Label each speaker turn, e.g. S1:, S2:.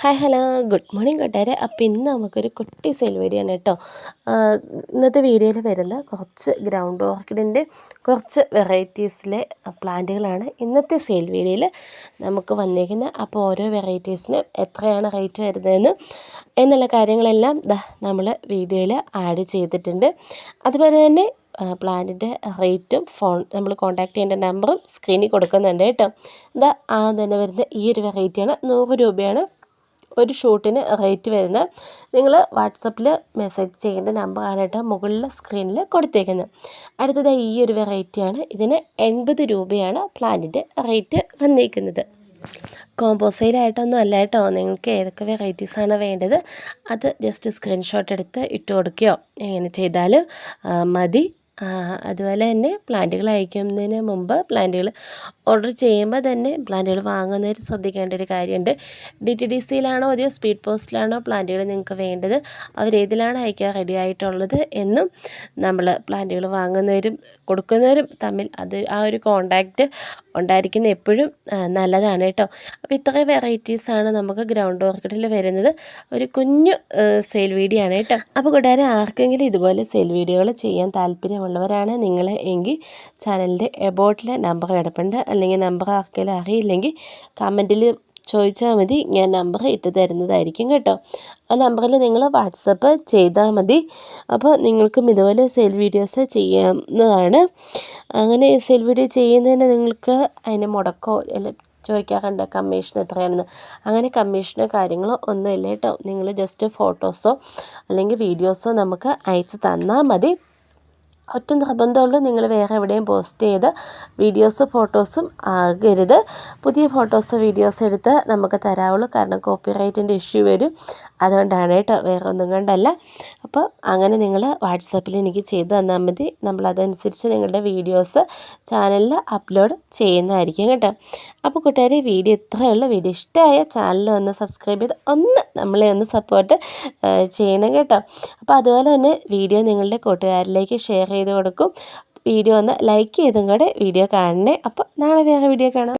S1: Hi hello. Good morning കൂട്ടുകാരെ അപ്പോൾ ഇന്ന് നമുക്കൊരു കുട്ടി സെയിൽ വീഡിയോ കേട്ടോ. ഇന്നത്തെ വീഡിയോയിൽ വരുന്ന കുറച്ച് ഗ്രൗണ്ട് ഓർക്കിഡിന്റെ കുറച്ച് വെറൈറ്റീസിലെ പ്ലാന്റുകളാണ് ഇന്നത്തെ സെയിൽ വീഡിയോയിൽ നമുക്ക് വന്നിരിക്കുന്നത് അപ്പോൾ ഓരോ വെറൈറ്റീസിനും എത്രയാണ് റേറ്റ് വരുന്നതെന്ന് എന്നുള്ള കാര്യങ്ങളെല്ലാം നമ്മൾ വീഡിയോയിൽ ആഡ് ചെയ്തിട്ടുണ്ട്. അതുപോലെ തന്നെ പ്ലാനിന്റെ റേറ്റും ഫോൺ നമ്മൾ കോൺടാക്ട് ചെയ്യേണ്ട നമ്പറും സ്ക്രീനിൽ കൊടുക്കുന്നുണ്ട് കേട്ടോ. ഇതാ ആ തന്നെ വരുന്ന ഈ ഒരു വെറൈറ്റിയാണ്. നൂറ് രൂപയാണ് ഒരു ഷൂട്ടിന് റേറ്റ് വരുന്നത് നിങ്ങൾ വാട്സപ്പിൽ മെസ്സേജ് ചെയ്യേണ്ട നമ്പറാണ് കേട്ടോ മുകളിൽ സ്ക്രീനിൽ കൊടുത്തേക്കുന്നത്. അടുത്തത് ഈ ഒരു വെറൈറ്റിയാണ് ഇതിന് എൺപത് രൂപയാണ് പ്ലാന്റിന്റെ റേറ്റ് വന്നിരിക്കുന്നത് കോമ്പോസൈലായിട്ടൊന്നും അല്ല കേട്ടോ. നിങ്ങൾക്ക് ഏതൊക്കെ വെറൈറ്റീസാണ് വേണ്ടത് അത് ജസ്റ്റ് സ്ക്രീൻഷോട്ട് എടുത്ത് ഇട്ട് കൊടുക്കുകയോ എങ്ങനെ ചെയ്താലും മതി. അതുപോലെ തന്നെ പ്ലാന്റുകൾ അയക്കുന്നതിന് മുമ്പ് പ്ലാന്റുകൾ ഓർഡർ ചെയ്യുമ്പോൾ തന്നെ പ്ലാന്റുകൾ വാങ്ങുന്നവർ ശ്രദ്ധിക്കേണ്ട ഒരു കാര്യമുണ്ട്. ഡി ടി ഡി സിയിലാണോ അതെയോ സ്പീഡ് പോസ്റ്റിലാണോ പ്ലാന്റുകൾ നിങ്ങൾക്ക് വേണ്ടത്? അവരേതിലാണ് അയക്കാൻ റെഡി ആയിട്ടുള്ളത് എന്നും നമ്മൾ പ്ലാന്റുകൾ വാങ്ങുന്നവരും കൊടുക്കുന്നവരും തമ്മിൽ അത് ആ ഒരു കോണ്ടാക്റ്റ് ഉണ്ടായിരിക്കുന്ന എപ്പോഴും നല്ലതാണ് കേട്ടോ. അപ്പോൾ ഇത്രയും വെറൈറ്റീസാണ് നമുക്ക് ഗ്രൗണ്ട് ഓർക്കിഡിൽ വരുന്നത്. ഒരു കുഞ്ഞു സെയിൽ വീഡിയോ ആണ് കേട്ടോ. അപ്പോൾ കൂടാതെ ആർക്കെങ്കിലും ഇതുപോലെ സെയിൽ വീഡിയോകൾ ചെയ്യാൻ താല്പര്യമുള്ളവരാണ് നിങ്ങൾ എങ്കിൽ ചാനലിന്റെ എബോട്ടിലെ നമ്പർ കിടപ്പുണ്ട്. അല്ലെങ്കിൽ നമ്പർ ആർക്കെങ്കിലും അറിയില്ലെങ്കിൽ കമന്റിൽ ചോദിച്ചാൽ മതി. ഞാൻ നമ്പർ ഇട്ട് തരുന്നതായിരിക്കും കേട്ടോ. ആ നമ്പറിൽ നിങ്ങൾ വാട്സപ്പ് ചെയ്താൽ മതി. അപ്പോൾ നിങ്ങൾക്കും ഇതുപോലെ സെൽ വീഡിയോസ് ചെയ്യാവുന്നതാണ്. അങ്ങനെ സെൽ വീഡിയോ ചെയ്യുന്നതിന് നിങ്ങൾക്ക് അതിന് മുടക്കോ? അല്ല ചോദിക്കാറുണ്ട് കമ്മീഷൻ എത്രയാണെന്ന്. അങ്ങനെ കമ്മീഷനോ കാര്യങ്ങളോ ഒന്നുമില്ല കേട്ടോ. നിങ്ങൾ ജസ്റ്റ് ഫോട്ടോസോ അല്ലെങ്കിൽ വീഡിയോസോ നമുക്ക് അയച്ച് തന്നാൽ മതി. ഒറ്റ നിർബന്ധമുള്ളൂ. നിങ്ങൾ വേറെ എവിടെയും പോസ്റ്റ് ചെയ്ത് വീഡിയോസ് ഫോട്ടോസും ആകരുത്. പുതിയ ഫോട്ടോസ് വീഡിയോസ് എടുത്ത് നമുക്ക് തരാവുള്ളൂ. കാരണം കോപ്പിറൈറ്റിന്റെ ഇഷ്യൂ വരും. അതുകൊണ്ടാണ് കേട്ടോ വേറെ ഒന്നും കൊണ്ടല്ല. അപ്പോൾ അങ്ങനെ നിങ്ങൾ വാട്സപ്പിൽ എനിക്ക് ചെയ്ത് തന്നാൽ മതി. നമ്മളതനുസരിച്ച് നിങ്ങളുടെ വീഡിയോസ് ചാനലിൽ അപ്ലോഡ് ചെയ്യുന്നതായിരിക്കും കേട്ടോ. അപ്പോൾ കൂട്ടുകാരെ വീഡിയോ ഇത്രയേ ഉള്ളൂ. വീഡിയോ ഇഷ്ടമായ ചാനൽ ഒന്ന് സബ്സ്ക്രൈബ് ചെയ്ത് ഒന്ന് നമ്മളെ ഒന്ന് സപ്പോർട്ട് ചെയ്യണം കേട്ടോ. അപ്പോൾ അതുപോലെ തന്നെ വീഡിയോ നിങ്ങളുടെ കൂട്ടുകാരിലേക്ക് ഷെയർ ചെയ്ത് കൊടുക്കും. വീഡിയോ ഒന്ന് ലൈക്ക് ചെയ്തും കൂടെ വീഡിയോ കാണണേ. അപ്പോൾ നാളെ വേറെ വീഡിയോ കാണാം.